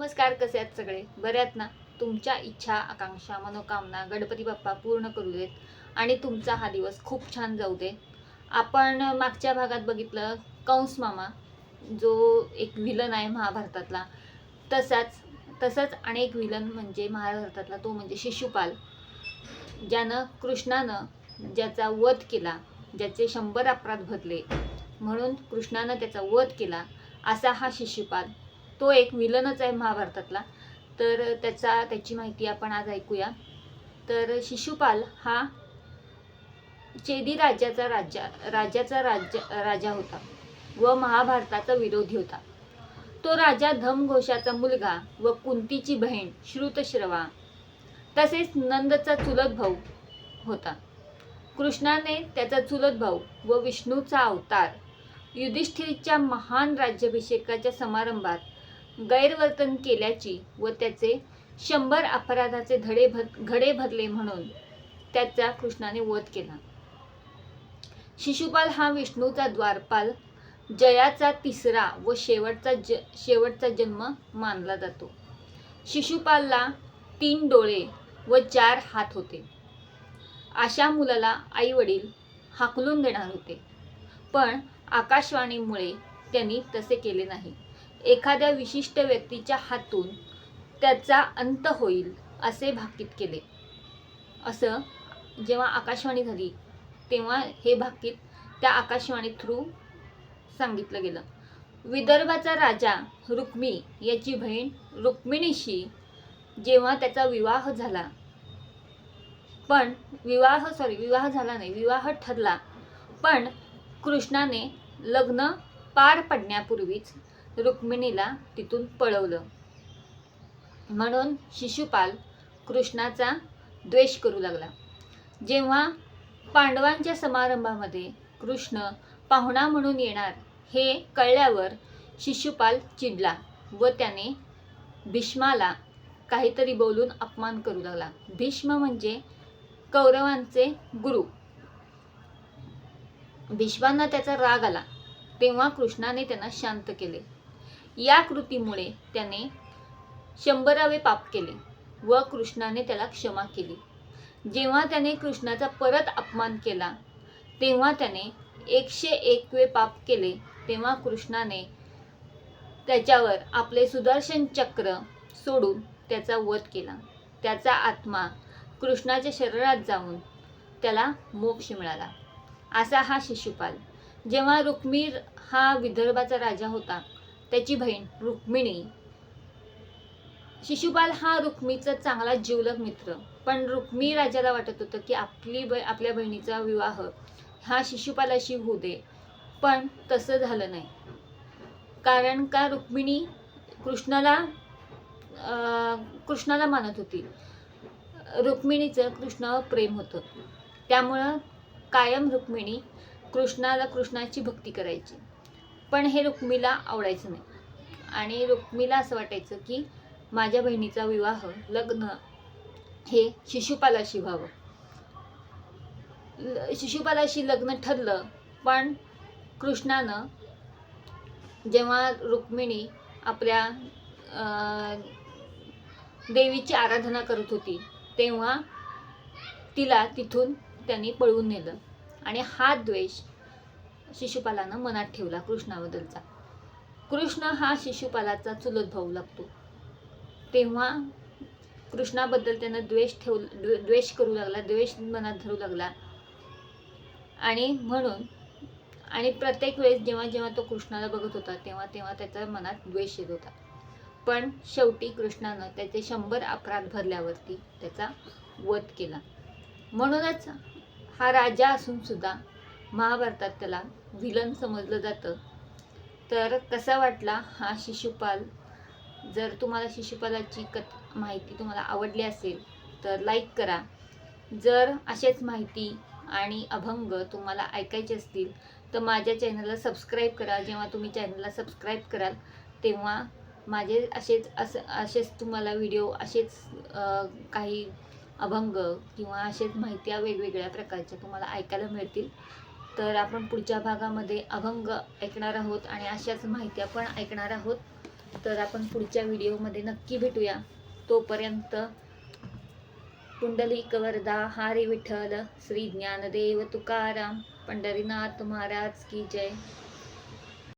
नमस्कार कसे आहेत सगळे? बऱ्यात ना? तुमच्या इच्छा आकांक्षा मनोकामना गणपती बाप्पा पूर्ण करू देत आणि तुमचा हा दिवस खूप छान जाऊ दे. आपण मागच्या भागात बघितलं कंस मामा जो एक विलन आहे महाभारतातला तसाच तसंच अनेक विलन म्हणजे महाभारतातला तो म्हणजे शिशुपाल ज्यानं कृष्णानं ज्याचा वध केला ज्याचे शंभर अपराध भरले म्हणून कृष्णानं त्याचा वध केला असा हा शिशुपाल. तो एक विलनच आहे महाभारतातला. तर त्याचा त्याची माहिती आपण आज ऐकूया. तर शिशुपाल हा चेदी राज्याचा राजा राजाचा राज्य राजा होता व महाभारताचा विरोधी होता. तो राजा धमघोषाचा मुलगा व कुंतीची बहीण श्रुतश्रवा तसेच नंदचा चुलत भाऊ होता. कृष्णाने त्याचा चुलत भाऊ व विष्णूचा अवतार युधिष्ठिरच्या महान राज्याभिषेकाच्या समारंभात गैरवर्तन केल्याची व त्याचे शंभर अपराधाचे धडे भर घडे भरले म्हणून त्याचा कृष्णाने वध केला. शिशुपाल हा विष्णूचा द्वारपाल जयाचा तिसरा व शेवटचा ज शेवटचा जन्म मानला जातो. शिशुपालला तीन डोळे व चार हात होते. अशा मुलाला आई वडील हाकलून देणार होते. पण आकाशवाणीमुळे त्यांनी तसे केले नाही. एखाद्या विशिष्ट व्यक्तीच्या हातून त्याचा अंत होईल असे भाकीत केले. असं जेव्हा आकाशवाणी झाली तेव्हा हे भाकीत त्या आकाशवाणी थ्रू सांगितलं गेलं. विदर्भाचा राजा रुक्मी याची बहीण रुक्मिणीशी जेव्हा त्याचा विवाह झाला पण विवाह सॉरी विवाह झाला नाही विवाह ठरला पण कृष्णाने लग्न पार पडण्यापूर्वीच रुक्मिणीला तिथून पळवलं. म्हणून शिशुपाल कृष्णाचा द्वेष करू लागला. जेव्हा पांडवांच्या समारंभामध्ये कृष्ण पाहुणा म्हणून येणार हे कळल्यावर शिशुपाल चिडला व त्याने भीष्माला काहीतरी बोलून अपमान करू लागला. भीष्म म्हणजे कौरवांचे गुरु. भीष्मांना त्याचा राग आला. तेव्हा कृष्णाने त्यांना शांत केले. या कृतीमुळे त्याने शंभरावे पाप केले व कृष्णाने त्याला क्षमा केली. जेव्हा त्याने कृष्णाचा परत अपमान केला तेव्हा त्याने एकशे एकवे पाप केले तेव्हा कृष्णाने त्याच्यावर आपले सुदर्शन चक्र सोडून त्याचा वध केला. त्याचा आत्मा कृष्णाच्या शरीरात जाऊन त्याला मोक्ष मिळाला. असा हा शिशुपाल. जेव्हा रुक्मीर हा विदर्भाचा राजा होता त्याची बहीण रुक्मिणी. शिशुपाल हा रुक्मीचा चांगला जिवलग मित्र. पण रुक्मी राजाला वाटत होतं की आपली ब आपल्या बहिणीचा विवाह हा शिशुपालाशी होऊ दे. पण तसं झालं नाही. कारण का रुक्मिणी कृष्णाला अं, कृष्णाला मानत होती. रुक्मिणीचं कृष्णावर प्रेम होतं. त्यामुळं कायम रुक्मिणी कृष्णाला कृष्णाची भक्ती करायची. पण हे रुक्मीला आवडायचं नाही. आणि रुक्मीला असं वाटायचं की माझ्या बहिणीचा विवाह लग्न हे शिशुपालाशी व्हावं. ल- शिशुपालाशी लग्न ठरलं पण कृष्णानं जेव्हा रुक्मिणी आपल्या देवीची आराधना करत होती तेव्हा तिला तिथून त्यांनी पळवून नेलं. आणि हा द्वेष शिशुपालानं मनात ठेवला कृष्णाबद्दलचा. कृष्ण हा शिशुपालाचा चुलत भाऊ लागतो. तेव्हा कृष्णाबद्दल त्यानं द्वेष ठेव द्वे- द्वेष करू लागला द्वेष मनात धरू लागला. आणि म्हणून आणि प्रत्येक वेळेस जेव्हा जेव्हा तो कृष्णाला बघत होता तेव्हा तेव्हा त्याच्या मनात द्वेष येत होता. पण शेवटी कृष्णानं त्याचे शंभर अपराध भरल्यावरती त्याचा वध केला. म्हणूनच हा राजा असून सुद्धा महाभारतात त्याला विलन समजलं जातं. तर कसा वाटला हा शिशुपाल? जर तुम्हाला शिशुपालाची कथ माहिती तुम्हाला आवडली असेल तर लाईक करा. जर असेच माहिती आणि अभंग तुम्हाला ऐकायचे असतील तर माझ्या चॅनलला सबस्क्राईब करा. जेव्हा तुम्ही चॅनलला सबस्क्राईब कराल तेव्हा माझे असेच असं असेच तुम्हाला व्हिडिओ असेच काही अभंग किंवा असेच माहित्या वेगवेगळ्या प्रकारच्या तुम्हाला ऐकायला मिळतील. तर आपण पुढच्या भागामध्ये अभंग ऐकणार आहोत आणि अशाच माहित्या पण ऐकणार आहोत. तर आपण पुढच्या व्हिडिओमध्ये नक्की भेटूया. तोपर्यंत पुंडलिक वरदा हारी विठ्ठल श्री ज्ञानदेव तुकाराम पंढरीनाथ महाराज की जय.